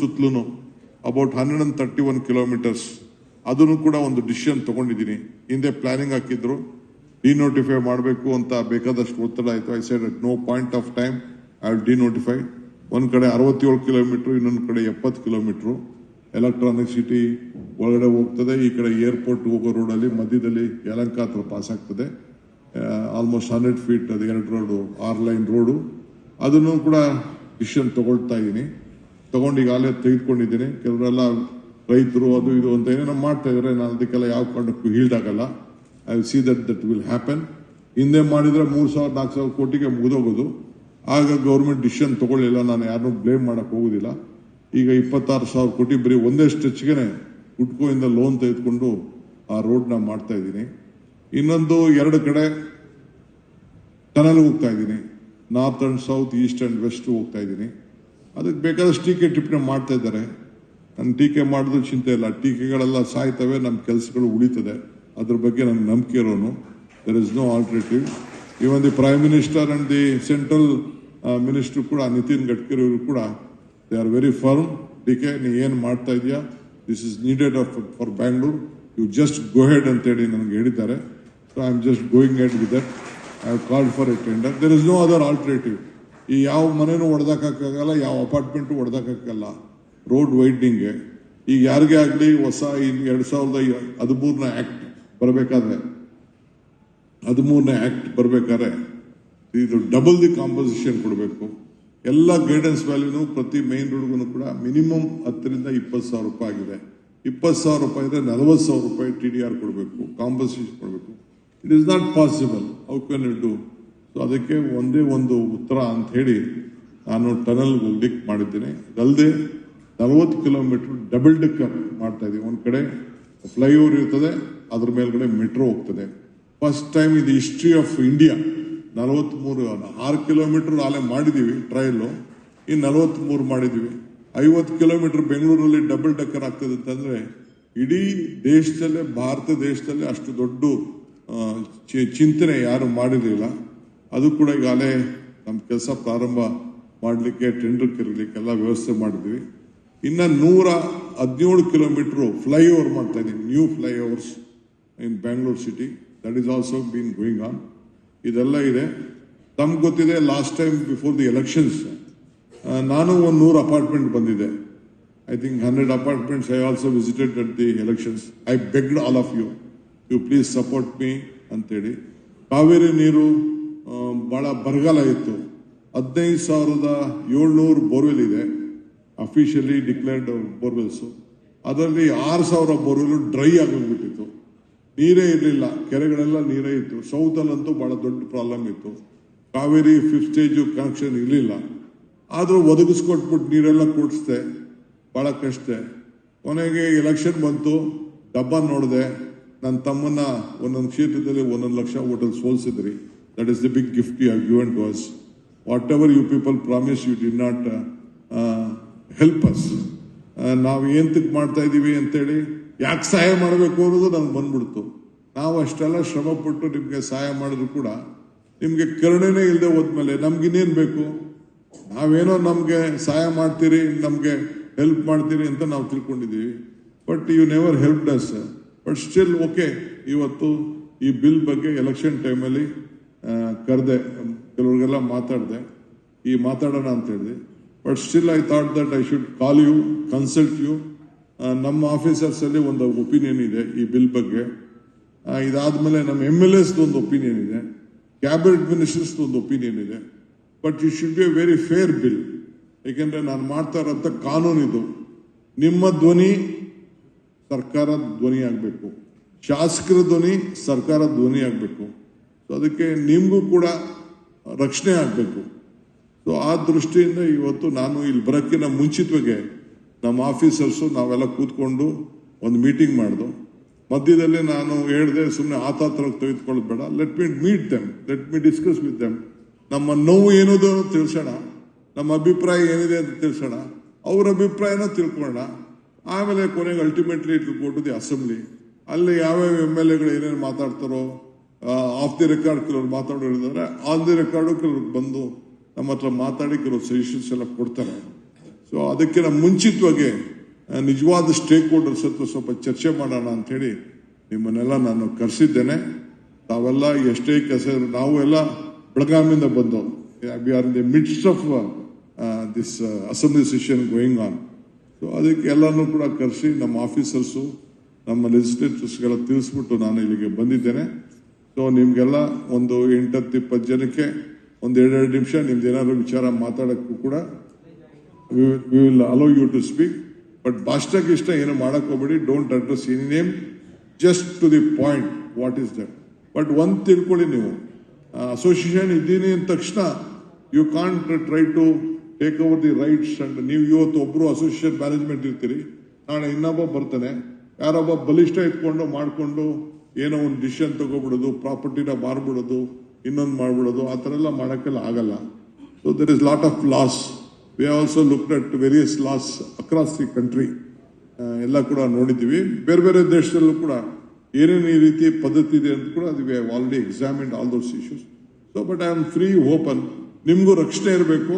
ಸುತ್ತಲೂ about hundred thirty one kilometres ಅದನ್ನು ಕೂಡ ಒಂದು ಡಿಸಿಷನ್ ತಗೊಂಡಿದ್ದೀನಿ. ಹಿಂದೆ ಪ್ಲಾನಿಂಗ್ ಹಾಕಿದ್ರು. ಡಿನೋಟಿಫೈ ಮಾಡಬೇಕು ಅಂತ ಬೇಕಾದಷ್ಟು ಒತ್ತಡ ಆಯಿತು. I side at no point of time I will denotify ಒಂದು ಕಡೆ ಅರವತ್ತೇಳು ಕಿಲೋಮೀಟ್ರ್ ಇನ್ನೊಂದು ಕಡೆ ಎಪ್ಪತ್ತು ಕಿಲೋಮೀಟ್ರು ಎಲೆಕ್ಟ್ರಾನಿಕ್ ಸಿಟಿ ಒಳಗಡೆ ಹೋಗ್ತದೆ. ಈ ಕಡೆ ಏರ್ಪೋರ್ಟ್ ಹೋಗೋ ರೋಡಲ್ಲಿ ಮಧ್ಯದಲ್ಲಿ ಯಲಂಕ ಹತ್ರ ಪಾಸ್ ಆಗ್ತದೆ. ಆಲ್ಮೋಸ್ಟ್ ಹಂಡ್ರೆಡ್ ಫೀಟ್ ಅದು ಎರಡು ರೋಡು ಆರ್ ಲೈನ್ ರೋಡು ಅದನ್ನು ಕೂಡ ಡಿಸಿಷನ್ ತಗೊಳ್ತಾ ಇದ್ದೀನಿ. ತಗೊಂಡು ಈಗಾಗಲೇ ತೆಗೆದುಕೊಂಡಿದ್ದೀನಿ. ಕೆಲವರೆಲ್ಲ ರೈತರು ಅದು ಇದು ಅಂತ ಏನೇನೋ ಮಾಡ್ತಾ ಇದ್ದಾರೆ. ನಾನು ಅದಕ್ಕೆಲ್ಲ ಯಾವ ಕಾರಣಕ್ಕೂ ಹೀಲ್ಡ್ ಆಗಲ್ಲ. I see that that will happen ಹಿಂದೆ ಮಾಡಿದರೆ ಮೂರು ಸಾವಿರ, ನಾಲ್ಕು ಸಾವಿರ ಕೋಟಿಗೆ ಮುಗಿದೋಗೋದು. ಆಗ ಗೌರ್ಮೆಂಟ್ ಡಿಸಿಷನ್ ತಗೊಳ್ಳಿಲ್ಲ. ನಾನು ಯಾರನ್ನು ಬ್ಲೇಮ್ ಮಾಡೋಕ್ಕೆ ಹೋಗೋದಿಲ್ಲ. ಈಗ ಇಪ್ಪತ್ತಾರು ಸಾವಿರ ಕೋಟಿ ಬರೀ ಒಂದೇ ಸ್ಟೆಚ್ಗೆ ಹುಟ್ಕೋಯಿಂದ ಲೋನ್ ತೆಗೆದುಕೊಂಡು ಆ ರೋಡ್ನ ಮಾಡ್ತಾ ಇದ್ದೀನಿ. ಇನ್ನೊಂದು ಎರಡು ಕಡೆ ಟನಲ್ ಹೋಗ್ತಾ ಇದ್ದೀನಿ. North and south east and west ಹೋಗ್ತಾ ಇದ್ದೀನಿ. ಅದಕ್ಕೆ ಬೇಕಾದಷ್ಟು ಟೀಕೆ ಟಿಪ್ಪಣಿ ಮಾಡ್ತಾ ಇದ್ದಾರೆ. ನನ್ನ ಟೀಕೆ ಮಾಡಿದ್ರು ಚಿಂತೆ ಇಲ್ಲ. ಟೀಕೆಗಳೆಲ್ಲ ಸಾಯ್ತವೆ ನಮ್ಮ ಕೆಲಸಗಳು ಉಳಿತದೆ. ಅದ್ರ ಬಗ್ಗೆ ನನಗೆ ನಂಬಿಕೆ ಇರೋನು. There is no alternative even the prime minister and the central minister ಕೂಡ ನಿತಿನ್ ಗಡ್ಕರಿ ಅವರು ಕೂಡ ದೇ ಆರ್ ವೆರಿ ಫರ್ಮ್ ಟೀಕೆ ನೀ ಏನು ಮಾಡ್ತಾ ಇದೆಯಾ? This is needed of for Bangalore you just go ahead ಅಂತೇಳಿ ನನಗೆ ಹೇಳಿದ್ದಾರೆ. So I am just going ahead with that I have called for a tender there is no other alternative ಈ ಯಾವ ಮನೇನೂ ಹೊಡೆದಾಕಕ್ಕಾಗಲ್ಲ ಯಾವ ಅಪಾರ್ಟ್ಮೆಂಟು ಹೊಡೆದಾಕಕ್ಕಾಗಲ್ಲ ರೋಡ್ ವೈಡ್ನಿಂಗ್ಗೆ ಈಗ ಯಾರಿಗೇ ಆಗಲಿ ಹೊಸ ಎರಡು ಸಾವಿರದ ಹದಿಮೂರನೇ ಆ್ಯಕ್ಟ್ ಬರಬೇಕಾದ್ರೆ, ಹದಿಮೂರನೇ ಆ್ಯಕ್ಟ್ ಬರಬೇಕಾದ್ರೆ ಇದು ಡಬಲ್ ದಿ ಕಾಂಪೋಸಿಷನ್ ಕೊಡಬೇಕು. ಎಲ್ಲ ಗೈಡೆನ್ಸ್ ವ್ಯಾಲ್ಯೂನು ಪ್ರತಿ ಮೇನ್ ರೋಡ್ಗೂ ಕೂಡ ಮಿನಿಮಮ್ ಹತ್ತರಿಂದ ಇಪ್ಪತ್ತು ಸಾವಿರ ರೂಪಾಯಿ ಆಗಿದೆ. ಇಪ್ಪತ್ತು ಸಾವಿರ ರೂಪಾಯಿ ಇದ್ರೆ ನಲವತ್ತು ಸಾವಿರ ರೂಪಾಯಿ ಟಿ ಡಿ ಆರ್ ಕೊಡಬೇಕು ಕಾಂಪೋಸಿಷನ್ ಕೊಡಬೇಕು. It is not possible how can it do so ಅದಕ್ಕೆ ಒಂದೇ ಒಂದು ಉತ್ತರ ಅಂತ ಹೇಳಿ ನಾನು ಟನಲ್ ಲಿಕ್ ಮಾಡಿದ್ದೇನೆ. ಅದಲ್ಲದೆ ನಲವತ್ತು ಕಿಲೋಮೀಟರ್ ಡಬಲ್ ಡೆಕ್ಕರ್ ಮಾಡ್ತಾ ಇದ್ದೀವಿ ಒಂದು ಕಡೆ ಫ್ಲೈಓವರ್ ಇರ್ತದೆ, ಅದ್ರ ಮೇಲ್ಗಡೆ ಮೆಟ್ರೋ ಹೋಗ್ತದೆ. ಫಸ್ಟ್ ಟೈಮ್ ಇದು ಹಿಸ್ಟ್ರಿ ಆಫ್ ಇಂಡಿಯಾ. ನಲವತ್ಮೂರು, ಆರು ಕಿಲೋಮೀಟರ್ ಆಲೆ ಮಾಡಿದೀವಿ ಟ್ರೈಲು. ಇನ್ನು ನಲವತ್ತ್ಮೂರು ಮಾಡಿದೀವಿ ಐವತ್ತು ಕಿಲೋಮೀಟರ್ ಬೆಂಗಳೂರಲ್ಲಿ ಡಬಲ್ ಡೆಕ್ಕರ್ ಆಗ್ತದೆ ಅಂತಂದರೆ ಇಡೀ ದೇಶದಲ್ಲೇ, ಭಾರತ ದೇಶದಲ್ಲೇ ಅಷ್ಟು ದೊಡ್ಡ ಚಿಂತನೆ ಯಾರು ಮಾಡಿರಲಿಲ್ಲ. ಅದು ಕೂಡ ಈಗಾಗಲೇ ನಮ್ಮ ಕೆಲಸ ಪ್ರಾರಂಭ ಮಾಡಲಿಕ್ಕೆ ಟೆಂಡರ್ ಕರೀಲಿಕ್ಕೆಲ್ಲ ವ್ಯವಸ್ಥೆ ಮಾಡಿದ್ವಿ. ಇನ್ನು ನೂರ ಹದಿನೇಳು ಕಿಲೋಮೀಟ್ರು ಫ್ಲೈಓವರ್ ಮಾಡ್ತಾ ಇದ್ದೀವಿ new flyovers in Bangalore city that is also been going on ಇದೆಲ್ಲ ಇದೆ. ತಮ್ಗೆ ಗೊತ್ತಿದೆ last time before the elections ನಾನು ಒಂದು ನೂರು ಅಪಾರ್ಟ್ಮೆಂಟ್ ಬಂದಿದೆ. I think hundred apartments I also visited at the elections I begged all of you you please support me ಅಂತೇಳಿ. ಕಾವೇರಿ ನೀರು ಬಹಳ ಬರಗಾಲ ಇತ್ತು. ಹದಿನೈದು ಸಾವಿರದ ಏಳ್ನೂರು ಬೋರ್ವೆಲ್ ಇದೆ ಅಫಿಷಿಯಲಿ ಡಿಕ್ಲೇರ್ಡ್ ಬೋರ್ವೆಲ್ಸು. ಅದರಲ್ಲಿ ಆರು ಸಾವಿರ ಬೋರ್ವೆಲ್ ಡ್ರೈ ಆಗೋಗ್ಬಿಟ್ಟಿತ್ತು. ನೀರೇ ಇರಲಿಲ್ಲ, ಕೆರೆಗಳೆಲ್ಲ ನೀರೇ ಇತ್ತು. ಸೌತಲ್ಲಂತೂ ಭಾಳ ದೊಡ್ಡ ಪ್ರಾಬ್ಲಮ್ ಇತ್ತು. ಕಾವೇರಿ ಫಿಫ್ತ್ ಸ್ಟೇಜು ಕನೆಕ್ಷನ್ ಇರಲಿಲ್ಲ. ಆದರೂ ಒದಗಿಸ್ಕೊಟ್ಬಿಟ್ಟು ನೀರೆಲ್ಲ ಕೊಡಿಸ್ದೆ ಭಾಳ ಕಷ್ಟ. ಕೊನೆಗೆ ಎಲೆಕ್ಷನ್ ಬಂತು, ಡಬ್ಬ ನೋಡಿದೆ. ನನ್ನ ತಮ್ಮನ್ನ ಒಂದೊಂದು ಕ್ಷೇತ್ರದಲ್ಲಿ ಒಂದೊಂದು ಲಕ್ಷ ಓಟಲ್ಲಿ ಸೋಲ್ಸಿದ್ರಿ. Is the big gift you have given to us whatever you people promise you did not help us ನಾವು ಏಂತಕ್ಕೆ ಮಾಡ್ತಾ ಇದ್ದೀವಿ ಅಂತೇಳಿ, ಯಾಕೆ ಸಹಾಯ ಮಾಡಬೇಕು ಅನ್ನೋದು ನಂಗೆ ಬಂದ್ಬಿಡ್ತು. ನಾವು ಅಷ್ಟೆಲ್ಲ ಶ್ರಮ ಪಟ್ಟು ನಿಮಗೆ ಸಹಾಯ ಮಾಡಿದ್ರು ಕೂಡ ನಿಮಗೆ ಕರುಣೆನೇ ಇಲ್ಲದೆ ಹೋದ್ಮೇಲೆ ನಮ್ಗಿನ್ನೇನು ಬೇಕು? ನಾವೇನೋ ನಮಗೆ ಸಹಾಯ ಮಾಡ್ತೀರಿ, ನಮಗೆ ಹೆಲ್ಪ್ ಮಾಡ್ತೀರಿ ಅಂತ ನಾವು ತಿಳ್ಕೊಂಡಿದ್ದೀವಿ. But you never help us but still okay ಇವತ್ತು ಈ ಬಿಲ್ ಬಗ್ಗೆ ಎಲೆಕ್ಷನ್ ಟೈಮಲ್ಲಿ ಕರೆದೆ, ಕೆಲವ್ರಿಗೆಲ್ಲ ಮಾತಾಡಿದೆ. ಈ ಮಾತಾಡೋಣ ಅಂತ ಹೇಳಿದೆ. But still I thought that I should call you consult you ನಮ್ಮ ಆಫೀಸರ್ಸ್ ಅಲ್ಲಿ ಒಂದು ಒಪಿನಿಯನ್ ಇದೆ ಈ ಬಿಲ್ ಬಗ್ಗೆ. ಇದಾದಮೇಲೆ ನಮ್ಮ ಎಂ ಎಲ್ ಎಸ್ದು ಒಂದು ಒಪಿನಿಯನ್ ಇದೆ. ಕ್ಯಾಬಿನೆಟ್ ಮಿನಿಸ್ಟರ್ಸ್ದು ಒಂದು ಒಪಿನಿಯನ್ ಇದೆ. But it should be a very fair bill ಏಕೆಂದರೆ ನಾನು ಮಾಡ್ತಾ ಇರೋಂಥ ಕಾನೂನಿದು ನಿಮ್ಮ ಧ್ವನಿ ಸರ್ಕಾರದ ಧ್ವನಿ ಆಗಬೇಕು. ಶಾಸಕರ ಧ್ವನಿ ಸರ್ಕಾರದ ಧ್ವನಿ ಆಗಬೇಕು. ಸೊ ಅದಕ್ಕೆ ನಿಮಗೂ ಕೂಡ ರಕ್ಷಣೆ ಆಗಬೇಕು. ಸೊ ಆ ದೃಷ್ಟಿಯಿಂದ ಇವತ್ತು ನಾನು ಇಲ್ಲಿ ಬರೋಕ್ಕಿಂತ ಮುಂಚಿತವಾಗಿ ನಮ್ಮ ಆಫೀಸರ್ಸು ನಾವೆಲ್ಲ ಕೂತ್ಕೊಂಡು ಒಂದು ಮೀಟಿಂಗ್ ಮಾಡ್ದು ಮಧ್ಯದಲ್ಲಿ ನಾನು ಹೇಳಿದೆ ಸುಮ್ಮನೆ ಆತಾತ್ರಕ್ಕೆ ತೆಗೆದುಕೊಳ್ಳೋದು ಬೇಡ. Let me meet them let me discuss with them ನಮ್ಮ ನೋವು ಏನದು ತಿಳಿಸೋಣ. ನಮ್ಮ ಅಭಿಪ್ರಾಯ ಏನಿದೆ ಅಂತ ತಿಳಿಸೋಣ. ಅವ್ರ ಅಭಿಪ್ರಾಯನ ತಿಳ್ಕೊಳ್ಳೋಣ. ಆಮೇಲೆ ಕೊನೆಗೆ ultimately it go the assembly. ಅಲ್ಲಿ ಯಾವ್ಯಾವ ಎಂ ಎಲ್ ಎಗಳು ಏನೇನು ಮಾತಾಡ್ತಾರೋ ಆಫ್ ದಿ ರೆಕಾರ್ಡ್ ಕೆಲವ್ರು ಹೇಳಿದ್ರೆ ಆನ್ ದಿ ರೆಕಾರ್ಡು ಕೆಲವ್ರು ಬಂದು ನಮ್ಮ ಹತ್ರ ಮಾತಾಡಿ ಕೆಲವು ಸಜೆಷನ್ಸ್ ಎಲ್ಲ ಕೊಡ್ತಾರೆ. ಸೊ ಅದಕ್ಕೆ ಅದಕ್ಕಿಂತ ಮುಂಚಿತವಾಗಿ ನಿಜವಾದ ಸ್ಟೇಕ್ ಹೋಲ್ಡರ್ಸ್ ಹತ್ರ ಸ್ವಲ್ಪ ಚರ್ಚೆ ಮಾಡೋಣ ಅಂತ ಹೇಳಿ ನಿಮ್ಮನ್ನೆಲ್ಲ ನಾನು ಕರೆಸಿದ್ದೇನೆ. ತಾವೆಲ್ಲ ಎಷ್ಟೇ ಕೆಲಸ ನಾವು ಎಲ್ಲ ಬೆಳಗಾವಿಯಿಂದ ಬಂದು we are the midst of this assembly session going on so ಅದಕ್ಕೆ ಎಲ್ಲನೂ ಕೂಡ ಕರೆಸಿ ನಮ್ಮ ಆಫೀಸರ್ಸು ನಮ್ಮ ಲೆಜಿಸ್ಲೇಟರ್ಸ್ಗೆಲ್ಲ ತಿಳಿಸ್ಬಿಟ್ಟು ನಾನು ಇಲ್ಲಿಗೆ ಬಂದಿದ್ದೇನೆ. ಸೊ ನಿಮ್ಗೆಲ್ಲ ಒಂದು ಎಂಟತ್ತು ಇಪ್ಪತ್ತು ಜನಕ್ಕೆ ಒಂದು ಎರಡೆರಡು ನಿಮಿಷ ನಿಮ್ದು ಏನಾದ್ರು ವಿಚಾರ ಮಾತಾಡೋಕ್ಕೂ ಕೂಡ we will allow you to speak but ಭಾಷಣಕ್ಕೆ ಇಷ್ಟ ಏನು ಮಾಡಕ್ ಹೋಗ್ಬೇಡಿ don't address in name just to the point what is that but ಒಂದ್ ತಿಳ್ಕೊಳ್ಳಿ ನೀವು. ಅಸೋಸಿಯೇಷನ್ ಇದ್ದೀನಿ ಅಂದ ತಕ್ಷಣ you can't try to take over the rights and ನೀವು ಇವತ್ತು ಒಬ್ಬರು ಅಸೋಸಿಯೇಷನ್ ಮ್ಯಾನೇಜ್ಮೆಂಟ್ ಇರ್ತೀರಿ. ನಾಳೆ ಇನ್ನೊಬ್ಬ ಬರ್ತಾನೆ. ಯಾರೊಬ್ಬ ಬಲಿಷ್ಠ ಇಟ್ಕೊಂಡು ಮಾಡ್ಕೊಂಡು ಏನೋ ಒಂದು ಡಿಸಿಷನ್ ತಗೋಬಿಡೋದು ಪ್ರಾಪರ್ಟಿನ ಮಾರ್ಬಿಡೋದು, ಇನ್ನೊಂದು ಮಾಡ್ಬಿಡೋದು, ಆ ಥರ ಎಲ್ಲ ಮಾಡೋಕ್ಕೆಲ್ಲ ಆಗಲ್ಲ. So there is lot of laws we also look at various laws across the country ಎಲ್ಲ ಕೂಡ ನೋಡಿದ್ದೀವಿ. ಬೇರೆ ಬೇರೆ ದೇಶದಲ್ಲೂ ಕೂಡ ಏನೇನು ಈ ರೀತಿ ಪದ್ಧತಿ ಇದೆ ಅಂತ ಕೂಡ ಅದು we have already examined all those issues so but I am free open ನಿಮಗೂ ರಕ್ಷಣೆ ಇರಬೇಕು.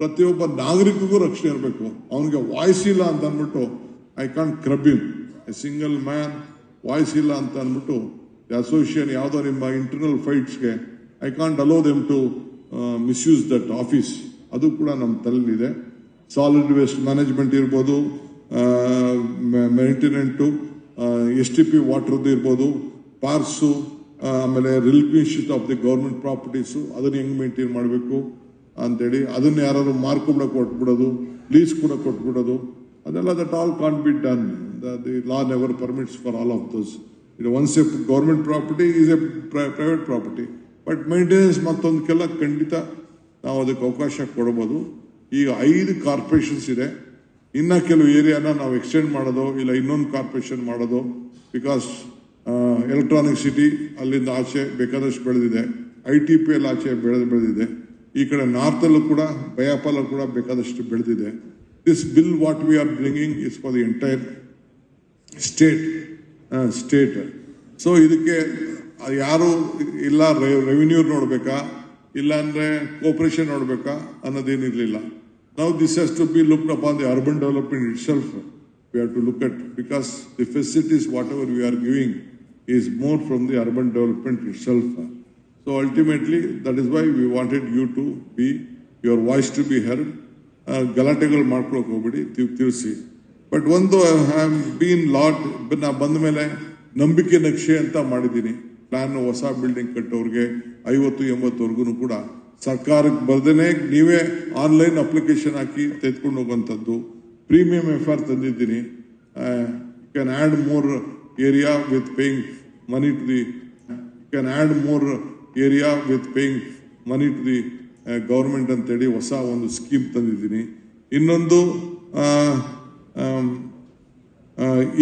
ಪ್ರತಿಯೊಬ್ಬ ನಾಗರಿಕಗೂ ರಕ್ಷಣೆ ಇರಬೇಕು. ಅವನಿಗೆ ವಾಯ್ಸ್ ಇಲ್ಲ ಅಂತ ಅಂದ್ಬಿಟ್ಟು I can't curb in a single man voice ಇಲ್ಲ ಅಂತ ಅಂದ್ಬಿಟ್ಟು ಅಸೋಸಿಯೇಷನ್ ಯಾವುದೋ ನಿಮ್ಮ internal ಫೈಟ್ಸ್ಗೆ I can't allow them to misuse that office ಅದು ಕೂಡ ನಮ್ಮ ತಲೆಯಲ್ಲಿದೆ ಸಾಲಿಡ್ ವೇಸ್ಟ್ ಮ್ಯಾನೇಜ್ಮೆಂಟ್ ಇರ್ಬೋದು ಮೇಂಟೆನೆಂಟು ಎಸ್ ಟಿ ಪಿ ವಾಟ್ರದ್ದು ಇರ್ಬೋದು ಪಾರ್ಕ್ಸು ಆಮೇಲೆ requisition of the government properties ಅದನ್ನು ಹೆಂಗೆ ಮೇಂಟೈನ್ ಮಾಡಬೇಕು ಅಂತೇಳಿ, ಅದನ್ನ ಯಾರಾದ್ರು ಮಾರ್ಕೊಂಡ ಕೊಟ್ಬಿಡೋದು ಲೀಸ್ ಕೂಡ ಕೊಟ್ಬಿಡೋದು, ಅದೆಲ್ಲ that all can't be done the law never permits for all of those ಇದು once a government property is a private property but maintenance ಮತ್ತೊಂದಕ್ಕೆಲ್ಲ ಖಂಡಿತ ನಾವು ಅದಕ್ಕೆ ಅವಕಾಶ ಕೊಡಬಹುದು ಈಗ ಐದು ಕಾರ್ಪೊರೇಷನ್ಸ್ ಇದೆ. ಇನ್ನ ಕೆಲವು ಏರಿಯಾನ ನಾವು ಎಕ್ಸ್ಟೆಂಡ್ ಮಾಡೋದು, ಇಲ್ಲ ಇನ್ನೊಂದು ಕಾರ್ಪೊರೇಷನ್ ಮಾಡೋದು, ಬಿಕಾಸ್ ಎಲೆಕ್ಟ್ರಾನಿಕ್ ಸಿಟಿ ಅಲ್ಲಿಂದ ಆಚೆ ಬೇಕಾದಷ್ಟು ಬೆಳೆದಿದೆ. ಐ ಟಿ ಪಿ ಎಲ್ ಆಚೆ ಬೆಳೆದು, ಬೆಳೆದಿದೆ. ಈ ಕಡೆ ನಾರ್ತ್ ಅಲ್ಲೂ ಕೂಡ, ಬಯಾಪಾಲ ಕೂಡ ಬೇಕಾದಷ್ಟು ಬೆಳೆದಿದೆ. This bill what we are bringing is for the entire state state. So ಇದಕ್ಕೆ ಯಾರು ಇಲ್ಲ ರೆವಿನ್ಯೂ ನೋಡ್ಬೇಕಾ? ಇಲ್ಲ ಅಂದ್ರೆ ಕೋಪರೇಷನ್ ನೋಡ್ಬೇಕಾ? ಅನ್ನೋದೇನಿರ್ಲಿಲ್ಲ. ನಾವು this has to be look upon the urban development itself we have to look at because the facilities whatever we are giving is more from the urban development itself so ultimately that is why we wanted you to be your voice to be heard ಗಲಾಟೆಗಳು ಮಾಡ್ಕೊಳಕ್ ಹೋಗ್ಬಿಡಿ ತಿಳಿಸಿ. But ಒಂದು have been lot ನಾ ಬಂದ ಮೇಲೆ ನಂಬಿಕೆ ನಕ್ಷೆ ಅಂತ ಮಾಡಿದ್ದೀನಿ ಪ್ಲಾನ್ ಹೊಸ ಬಿಲ್ಡಿಂಗ್ ಕಟ್ಟೋರಿಗೆ ಐವತ್ತು ಎಂಬತ್ತವರೆಗೂ ಕೂಡ ಸರ್ಕಾರಕ್ಕೆ ಬರ್ದೇನೆ ನೀವೇ ಆನ್ಲೈನ್ ಅಪ್ಲಿಕೇಶನ್ ಹಾಕಿ ತೆಗೆದುಕೊಂಡು ಹೋಗುವಂಥದ್ದು ಪ್ರೀಮಿಯಂ ಎಫ್ ಆರ್ ತಂದಿದ್ದೀನಿ can add more area with paying money to the can add more area with paying money to the government ಅಂತೇಳಿ ಹೊಸ ಒಂದು ಸ್ಕೀಮ್ ತಂದಿದ್ದೀನಿ ಇನ್ನೊಂದು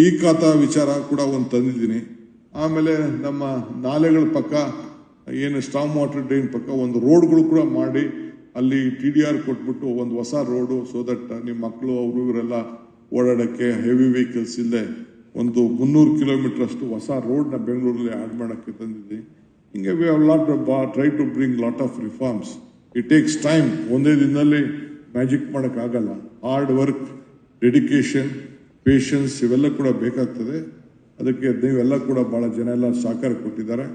ಈ ಖಾತಾ ವಿಚಾರ ಕೂಡ ಒಂದು ತಂದಿದ್ದೀನಿ. ಆಮೇಲೆ ನಮ್ಮ ನಾಲೆಗಳ ಪಕ್ಕ, ಏನು ಸ್ಟಾಮ್ ವಾಟರ್ ಡ್ರೈನ್ ಪಕ್ಕ ಒಂದು ರೋಡ್ಗಳು ಕೂಡ ಮಾಡಿ, ಅಲ್ಲಿ ಟಿ ಡಿ ಆರ್ ಕೊಟ್ಬಿಟ್ಟು ಒಂದು ಹೊಸ ರೋಡು ಸೊ ದಟ್ ನಿಮ್ಮ ಮಕ್ಕಳು ಅವರು, ಇವರೆಲ್ಲ ಓಡಾಡೋಕ್ಕೆ ಹೆವಿ ವೆಹಿಕಲ್ಸ್ ಇಲ್ಲದೆ ಒಂದು ಮುನ್ನೂರು ಕಿಲೋಮೀಟರ್ ಅಷ್ಟು ಹೊಸ ರೋಡ್ನ ಬೆಂಗಳೂರಲ್ಲಿ ಆಡ್ ಮಾಡೋಕ್ಕೆ ತಂದಿದ್ದೀನಿ. ಹಿಂಗೆ we have lot try to bring lot of reforms it takes time ಒಂದೇ ದಿನದಲ್ಲಿ ಮ್ಯಾಜಿಕ್ ಮಾಡೋಕ್ಕಾಗಲ್ಲ. ಹಾರ್ಡ್ ವರ್ಕ್ ಡೆಡಿಕೇಶನ್ ಪೇಷನ್ಸ್ ಇವೆಲ್ಲ ಕೂಡ ಬೇಕಾಗ್ತದೆ. ಅದಕ್ಕೆ ನೀವೆಲ್ಲ ಕೂಡ ಭಾಳ ಜನ ಎಲ್ಲ ಸಹಕಾರ ಕೊಟ್ಟಿದ್ದಾರೆ.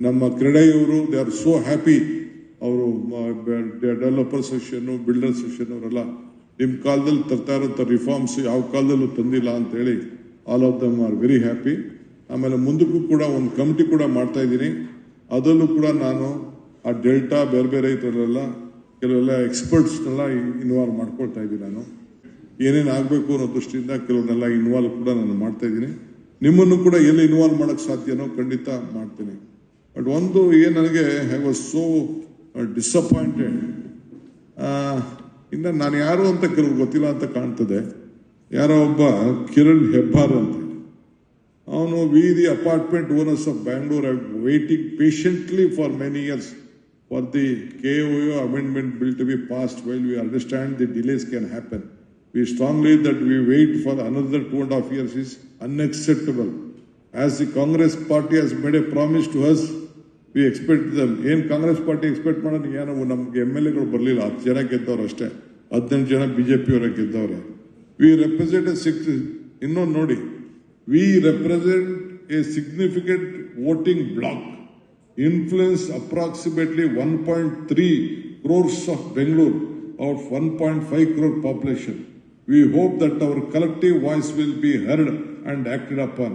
ನಮ್ಮ ಕ್ರೀಡೆಯವರು ದೇ ಆರ್ ಸೋ ಹ್ಯಾಪಿ ಅವರು ಡೆವಲಪರ್ ಸೆಷನ್ನು ಬಿಲ್ಡರ್ ಸೆಷನ್ ಅವರೆಲ್ಲ ನಿಮ್ಮ ಕಾಲದಲ್ಲಿ ತರ್ತಾ ಇರೋಂಥ ರಿಫಾರ್ಮ್ಸ್ ಯಾವ ಕಾಲದಲ್ಲೂ ತಂದಿಲ್ಲ ಅಂತೇಳಿ all of them are very happy ಆಮೇಲೆ ಮುಂದಕ್ಕೂ ಕೂಡ ಒಂದು ಕಮಿಟಿ ಕೂಡ ಮಾಡ್ತಾ ಇದ್ದೀನಿ. ಅದರಲ್ಲೂ ಕೂಡ ನಾನು ಆ ಡೆಲ್ಟಾ ಬೇರೆ ಬೇರೆ ಇದರಲ್ಲೆಲ್ಲ ಕೆಲವೆಲ್ಲ ಎಕ್ಸ್ಪರ್ಟ್ಸ್ನೆಲ್ಲ ಇನ್ವಾಲ್ವ್ ಮಾಡ್ಕೊಳ್ತಾ ಇದ್ದೀನಿ ನಾನು. ಏನೇನು ಆಗಬೇಕು ಅನ್ನೋ ದೃಷ್ಟಿಯಿಂದ ಕೆಲವನ್ನೆಲ್ಲ ಇನ್ವಾಲ್ವ್ ಕೂಡ ನಾನು ಮಾಡ್ತಾ ಇದ್ದೀನಿ. ನಿಮ್ಮನ್ನು ಕೂಡ ಎಲ್ಲಿ ಇನ್ವಾಲ್ವ್ ಮಾಡೋಕ್ಕೆ ಸಾಧ್ಯನೋ ಖಂಡಿತ ಮಾಡ್ತೀನಿ. ಬಟ್ ಒಂದು ಏನು ನನಗೆ ಐ ವಾಸ್ ಸೋ ಡಿಸಪಾಯಿಂಟೆಡ್ ಇನ್ನು ನಾನು ಯಾರು ಅಂತ ಕೆಲವ್ರು ಗೊತ್ತಿಲ್ಲ ಅಂತ ಕಾಣ್ತದೆ. ಯಾರೋ ಒಬ್ಬ ಕಿರಣ್ ಹೆಬ್ಬಾರ್ ಅಂತ ಅವನು we apartment owners of Bangalore waiting patiently many years for the K O amendment bill to be passed while we understand the delays can happen. We strongly that we wait for another two and a half years is unacceptable. As the Congress party has made a promise to us, we expect them. ಏನ್ Congress party expect ಮಾಡೋದು? ಏನೋ ನಮ್ಗೆ M L ಎಗಳು ಬರಲಿಲ್ಲ. ಹತ್ತು ಜನ ಗೆದ್ದವ್ರು ಅಷ್ಟೇ. ಹದಿನೆಂಟು ಜನ ಬಿಜೆಪಿಯವರ ಗೆದ್ದವ್ರೆ. ವಿ ರೆಪ್ರೆಸೆಂಟ್ ಸಿಕ್ಸ್ ಇನ್ನೊಂದು ನೋಡಿ. We represent a significant voting bloc influence approximately one point three crores of Bengaluru out one point five crore population we hope that our collective voice will be heard and acted upon.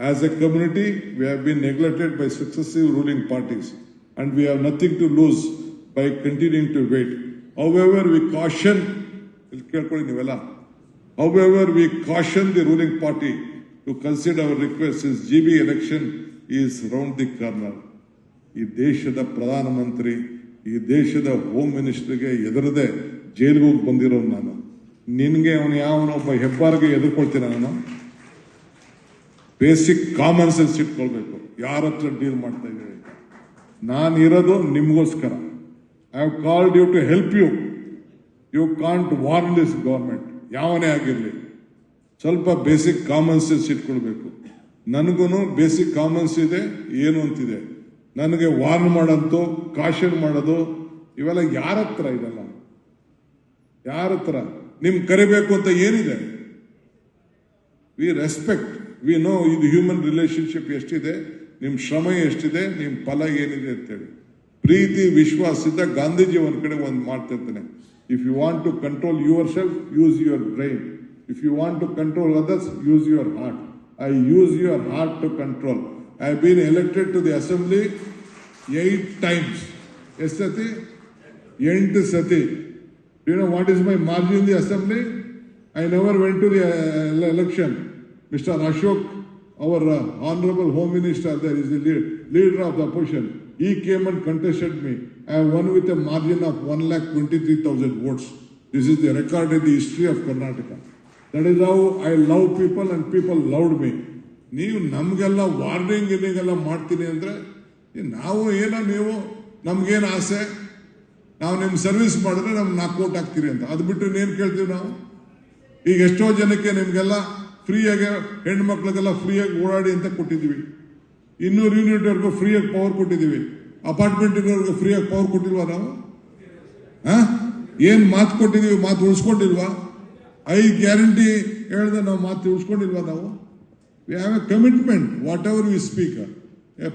As a community, we have been neglected by successive ruling parties and we have nothing to lose by continuing to wait. However, we caution, ಕೇಳ್ಕೊಳ್ಳಿ ನೀವೆಲ್ಲ. However, we caution the ruling party to consider our request since GB election is round the corner. ಈ ದೇಶದ ಪ್ರಧಾನಮಂತ್ರಿ ಈ ದೇಶದ home ಮಿನಿಸ್ಟರ್ಗೆ ಎದುರದೆ ಜೈಲಿಗೆ ಹೋಗಿ ಬಂದಿರೋ ನಾನು ನಿನ್ಗೆ ಅವನು ಯಾವನೊಬ್ಬ ಹೆಬ್ಬಾರ್ಗೆ ಎದುರ್ಕೊಳ್ತೀನಿ ನಾನು. ಬೇಸಿಕ್ ಕಾಮನ್ ಸೆನ್ಸ್ ಇಟ್ಕೊಳ್ಬೇಕು. ಯಾರ ಹತ್ರ ಡೀಲ್ ಮಾಡ್ತಾ ಇದ್ದೀವಿ ನಾನು ಇರೋದು ನಿಮಗೋಸ್ಕರ. I have called you to help you you can't warn this government ಯಾವನೇ ಆಗಿರಲಿ. ಸ್ವಲ್ಪ ಬೇಸಿಕ್ ಕಾಮನ್ ಸೆನ್ಸ್ ಇಟ್ಕೊಳ್ಬೇಕು. ನನಗೂ ಬೇಸಿಕ್ ಕಾಮನ್ಸ್ ಇದೆ, ಏನು ಅಂತಿದೆ? ನನಗೆ ವಾರ್ನ್ ಮಾಡೋದು ಕಾಶನ್ ಮಾಡೋದು, ಇವೆಲ್ಲ ಯಾರ ಹತ್ರ ಇದೆಲ್ಲ? ಯಾರ ಹತ್ರ? ನಿಮ್ ಕರಿಬೇಕು ಅಂತ ಏನಿದೆ? ವಿ ರೆಸ್ಪೆಕ್ಟ್ ವಿ ನೋ ಇದು ಹ್ಯೂಮನ್ ರಿಲೇಶನ್ಶಿಪ್ ಎಷ್ಟಿದೆ, ನಿಮ್ ಶ್ರಮ ಎಷ್ಟಿದೆ, ನಿಮ್ ಫಲ ಏನಿದೆ ಅಂತೇಳಿ. ಪ್ರೀತಿ, ವಿಶ್ವಾಸದಿಂದ ಗಾಂಧೀಜಿ ಒಂದ್ ಕಡೆ ಒಂದು ಮಾಡ್ತಿರ್ತಾನೆ if you want to control yourself use your brain if you want to control others use your heart I use your heart to control I been elected to the assembly eight times ಎಷ್ಟು ಸತಿ ಎಂಟು ಸತಿ. You know what is my margin in the assembly I never went to the uh, election. Mr. Ashok, our uh, honorable home minister, there is the lead, leader of the opposition. He came and contested me. I won with a margin of one lakh twenty-three thousand votes. This is the record in the history of Karnataka. That is how I love people and people loved me. ನೀವು ನಮಗೆಲ್ಲ warning ಗಿರ್ನಿಂಗ್ ಮಾಡ್ತೀನಿ ಅಂದ್ರೆ ಏ, ನಾವು ಏನೋ ನೀವು ನಮ್ಗೇನು ಆಸೆ ನಾವು ನಿಮ್ಮ ಸರ್ವಿಸ್ ಮಾಡಿದ್ರೆ ನಮ್ಗೆ ನಾಲ್ಕು ಕೋಟ್ ಹಾಕ್ತೀರಿ ಅಂತ. ಅದು ಬಿಟ್ಟು ಇನ್ನೇನು ಕೇಳ್ತೀವಿ ನಾವು? ಈಗ ಎಷ್ಟೋ ಜನಕ್ಕೆ ನಿಮಗೆಲ್ಲ ಫ್ರೀಯಾಗಿ ಹೆಣ್ಣು ಮಕ್ಳಿಗೆಲ್ಲ ಫ್ರೀಯಾಗಿ ಓಡಾಡಿ ಅಂತ ಕೊಟ್ಟಿದ್ದೀವಿ. ಇನ್ನೂರು ಯೂನಿಟ್ ವರ್ಗು ಫ್ರೀಯಾಗಿ ಪವರ್ ಕೊಟ್ಟಿದ್ದೀವಿ. ಅಪಾರ್ಟ್ಮೆಂಟ್ ಇರೋರ್ಗು ಫ್ರೀಯಾಗಿ ಪವರ್ ಕೊಟ್ಟಿಲ್ವಾ ನಾವು? ಹಾಂ? ಏನು ಮಾತು ಕೊಟ್ಟಿದೀವಿ ಮಾತು ಉಳಿಸ್ಕೊಂಡಿಲ್ವಾ? ಐ ಗ್ಯಾರಂಟಿ ಹೇಳ್ದೆ ನಾವು ಮಾತು ಉಳಿಸ್ಕೊಂಡಿಲ್ವಾ ನಾವು? We have a commitment whatever we speak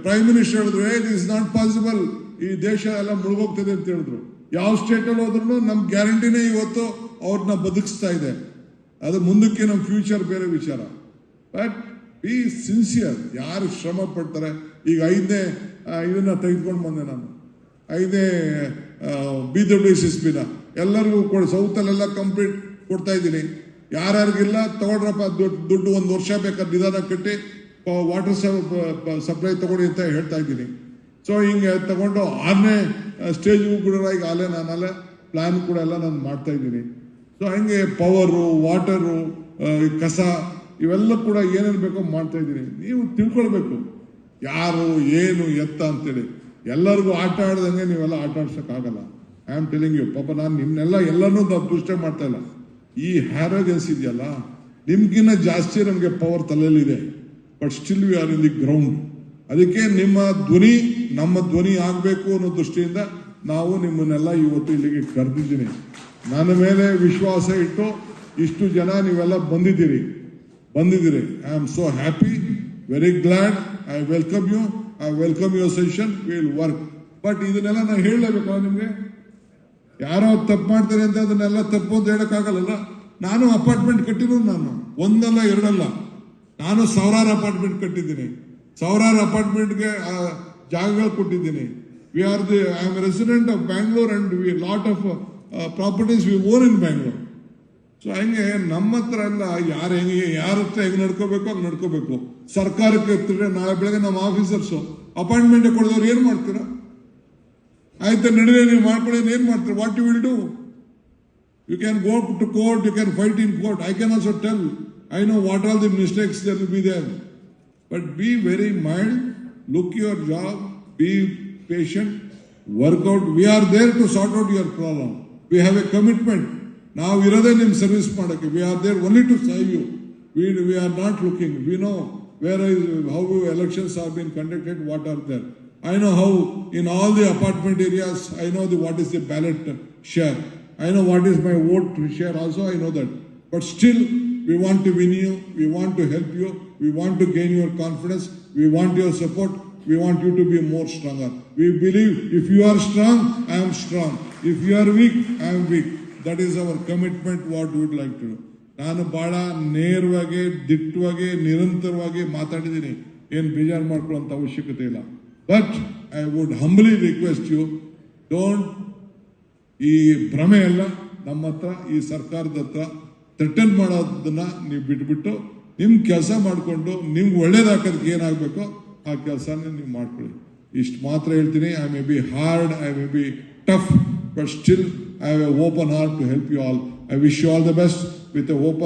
prime minister ಹೇಳಿದ್ರು ಇಟ್ ಇಸ್ ನಾಟ್ ಪಾಸಿಬಲ್ ಈ ದೇಶ ಎಲ್ಲ ಮುಳುಗೋಗ್ತದೆ ಅಂತ ಹೇಳಿದ್ರು. ಯಾವ ಸ್ಟೇಟಲ್ಲಿ ಹೋದ್ರೂ ನಮ್ಮ ನಮ್ ಗ್ಯಾರಂಟಿನೇ ಇವತ್ತು ಅವ್ರನ್ನ ಬದುಕಿಸ್ತಾ ಇದೆ. ಅದು ಮುಂದಕ್ಕೆ ನಮ್ಮ ಫ್ಯೂಚರ್ ಬೇರೆ ವಿಚಾರ. ಬಟ್ ಬಿ ಸಿನ್ಸಿಯರ್ ಯಾರು ಶ್ರಮ ಪಡ್ತಾರೆ? ಈಗ ಐದನೇ ಇದನ್ನ ತೆಗೆದುಕೊಂಡು ಬಂದೆ ನಾನು. ಐದನೇ ಬಿ ಡಬ್ಲ್ಯೂ ಎಸ್ ಪಿನ ಎಲ್ಲರಿಗೂ ಕೊಡಿ ಸೌತಲ್ಲೆಲ್ಲ ಕಂಪ್ಲೀಟ್ ಕೊಡ್ತಾ ಇದ್ದೀನಿ. ಯಾರ್ಯಾರಿಗಿಲ್ಲ, ತಗೊಳ್ರಪ್ಪ ದುಡ್ಡು ದುಡ್ಡು ಒಂದು ವರ್ಷ ಬೇಕಾದ ನಿಧಾನ ಕಟ್ಟಿ ವಾಟರ್ ಸಪ್ಲೈ ತಗೊಳ್ಳಿ ಅಂತ ಹೇಳ್ತಾ ಇದ್ದೀನಿ. ಸೊ ಹಿಂಗೆ ತಗೊಂಡು ಆರನೇ ಸ್ಟೇಜ್ಗೂ ಕೂಡ ಈಗ ಅಲ್ಲೇ, ನಾನು ಅಲ್ಲೇ ಪ್ಲ್ಯಾನ್ ಕೂಡ ಎಲ್ಲ ನಾನು ಮಾಡ್ತಾ ಇದ್ದೀನಿ. ಸೊ ಹಂಗೆ ಪವರು ವಾಟರು ಕಸ ಇವೆಲ್ಲ ಕೂಡ ಏನೇನು ಬೇಕೋ ಮಾಡ್ತಾ ಇದ್ದೀನಿ. ನೀವು ತಿಳ್ಕೊಳ್ಬೇಕು. ಯಾರು, ಏನು, ಎತ್ತ ಅಂತೇಳಿ. ಎಲ್ಲರಿಗೂ ಆಟ ಆಡ್ದಂಗೆ ನೀವೆಲ್ಲ ಆಟ ಆಡ್ಸೋಕ್ಕಾಗಲ್ಲ ಐ ಆಮ್ ಟೆಲಿಂಗ್ ಯು ಪಾಪ ನಾನು ನಿಮ್ನೆಲ್ಲ ಎಲ್ಲನೂ ದೃಷ್ಟ ಮಾಡ್ತಾ ಇಲ್ಲ. ಈ ಹ್ಯಾರೋಗೆನ್ಸ್ ಇದೆಯಲ್ಲ? ನಿಮ್ಗಿನ್ನ ಜಾಸ್ತಿ ನಮಗೆ power ತಲೆಯಲ್ಲಿದೆ. But still we are in the ground ಅದಕ್ಕೆ ನಿಮ್ಮ ಧ್ವನಿ, ನಮ್ಮ ಧ್ವನಿ ಆಗಬೇಕು ಅನ್ನೋ ದೃಷ್ಟಿಯಿಂದ ನಾವು ನಿಮ್ಮನ್ನೆಲ್ಲ ಇವತ್ತು ಇಲ್ಲಿಗೆ ಕರೆದಿದ್ದೀನಿ. ನನ್ನ ಮೇಲೆ ವಿಶ್ವಾಸ ಇಟ್ಟು ಇಷ್ಟು ಜನ ನೀವೆಲ್ಲ ಬಂದಿದ್ದೀರಿ. ಬಂದಿದ್ದೀರಿ. I am so happy very glad I welcome you I welcome your session will work but ಇದನ್ನೆಲ್ಲ ನಾನು ಹೇಳಲೇಬೇಕು ನಿಮಗೆ? ಯಾರೋ ತಪ್ಪು ಮಾಡ್ತಾರೆ ಅಂತ ಅದನ್ನೆಲ್ಲ ತಪ್ಪು ಅಂತ ಹೇಳೋಕ್ಕಾಗಲ್ಲ ನಾನು ಅಪಾರ್ಟ್ಮೆಂಟ್ ಕಟ್ಟಿರೋದು ನಾನು. ಒಂದಲ್ಲ ಎರಡಲ್ಲ. ನಾನು ಸಾವಿರಾರು ಅಪಾರ್ಟ್ಮೆಂಟ್ ಕಟ್ಟಿದ್ದೀನಿ. ಸಾವಿರಾರು ಅಪಾರ್ಟ್ಮೆಂಟ್ಗೆ ಜಾಗಗಳು ಕೊಟ್ಟಿದ್ದೀನಿ. We are the I am resident of Bangalore and we lot of properties we own in Bangalore so ಹಂಗೆ, ನಮ್ಮ ಹತ್ರ ಎಲ್ಲ ಯಾರು ಹೆಂಗೆ, ಯಾರ ಹತ್ರ ಹೆಂಗೆ ನಡ್ಕೋಬೇಕು ಹಂಗೆ ನಡ್ಕೋಬೇಕು. ಸರ್ಕಾರಕ್ಕೆ ಎತ್ತಿದ್ರೆ ನಾಳೆ ಬೆಳಗ್ಗೆ ನಮ್ಮ ಆಫೀಸರ್ಸು ಅಪಾಯಿಂಟ್ಮೆಂಟ್ ಕೊಡೋದವ್ರು ಏನು ಮಾಡ್ತೀರಾ? ಆಯ್ತು, ನಡುವೆ ನೀವು ಮಾಡ್ಕೊಳ್ಳಿ, ಏನು ಮಾಡ್ತೀರಾ? What you will do you can go to court you can fight in court I can also tell I know what are the mistakes will be there but be very mild look your job be patient work out we are there to sort out your problem we have a commitment ನಾವು ಇರೋದೇ ನಿಮ್ service ಮಾಡೋಕ್ಕೆ we are there only to save you we we are not looking we know where is how elections are been conducted what are there I know how in all the apartment areas I know the what is the ballot share I know what is my vote share also, I know that. But still, we want to win you, we want to help you, we want to gain your confidence, we want your support, we want you to be more stronger. We believe if you are strong, I am strong. If you are weak, I am weak. That is our commitment, what we would like to do. ನಾನು ಬಹಳ ನೇರವಾಗಿ ದಿಟ್ಟವಾಗಿ ನಿರಂತರವಾಗಿ ಮಾತಾಡಿದ್ದೀನಿ ಏನು ಬೇಜಾರು ಮಾಡ್ಕೊಳ್ಳೋಂಥ ಅವಶ್ಯಕತೆ ಇಲ್ಲ but I would humbly request you don't ಈ ಭ್ರಮೆ ಎಲ್ಲ ನಮ್ಮ ಹತ್ರ ಈ ಸರ್ಕಾರದ ಹತ್ರ ಥ್ರೆಟನ್ ಮಾಡೋದನ್ನ ನೀವು ಬಿಟ್ಬಿಟ್ಟು ನಿಮ್ ಕೆಲಸ ಮಾಡಿಕೊಂಡು ನಿಮ್ಗೆ ಒಳ್ಳೇದಾಕೋದಕ್ಕೆ ಏನಾಗಬೇಕೋ ಆ ಕೆಲಸನ ನೀವು ಮಾಡ್ಕೊಳ್ಳಿ. ಇಷ್ಟು ಮಾತ್ರ ಹೇಳ್ತೀನಿ I may be hard I may be tough but still I have a open heart to help you all I wish you all the best with a open